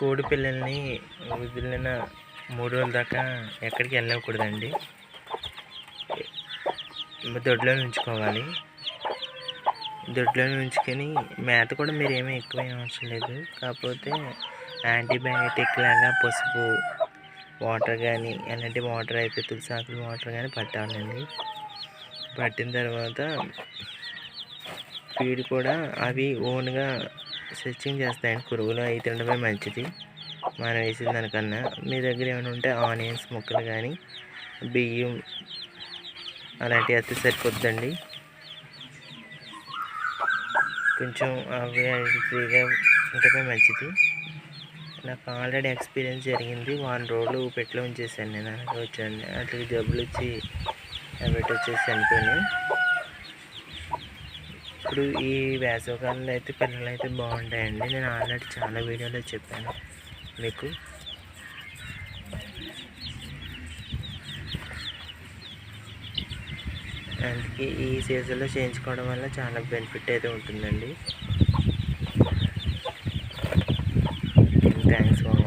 కోడి పిల్లల్ని వదిలిన మూడు రోజుల దాకా ఎక్కడికి వెళ్ళకూడదండి. దొడ్లో ఉంచుకోవాలి దొడ్లో ఉంచుకొని మేత కూడా మీరు ఏమీ ఎక్కువ అవసరం లేదు. కాకపోతే యాంటీబయాటిక్ లాగా పసుపు వాటర్ కానీ అలాంటి వాటర్ అయితే తులసాకులు వాటర్ కానీ పట్టాలండి. పట్టిన తర్వాత ఫీడ్ కూడా అవి ఓన్గా స్విచ్చింగ్ చేస్తాయండి పురుగులు అవి తినడమే మంచిది. మనం వేసిన దానికన్నా. మీ దగ్గర ఏమైనా ఉంటే ఆనియన్స్ ముక్కలు కానీ బియ్యం అలాంటివి అయితే సరిపోద్దండి కొంచెం అవి ఫ్రీగా ఉండటమే మంచిది. నాకు ఆల్రెడీ ఎక్స్పీరియన్స్ జరిగింది. వన్ రోజులు పెట్లో ఉంచేసాను నేను. వచ్చాను. అట్లా జబ్బులు వచ్చి పెట్టి వచ్చేసి చనిపోయినాయి. ఇప్పుడు ఈ వేసవికాలంలో అయితే పిల్లలు అయితే బాగుంటాయండి. నేను ఆల్రెడీ చాలా వీడియోలో చెప్పాను మీకు. అందుకే ఈ సీజన్లో చేయించుకోవడం వల్ల చాలా బెనిఫిట్ అయితే ఉంటుందండి. Thanks for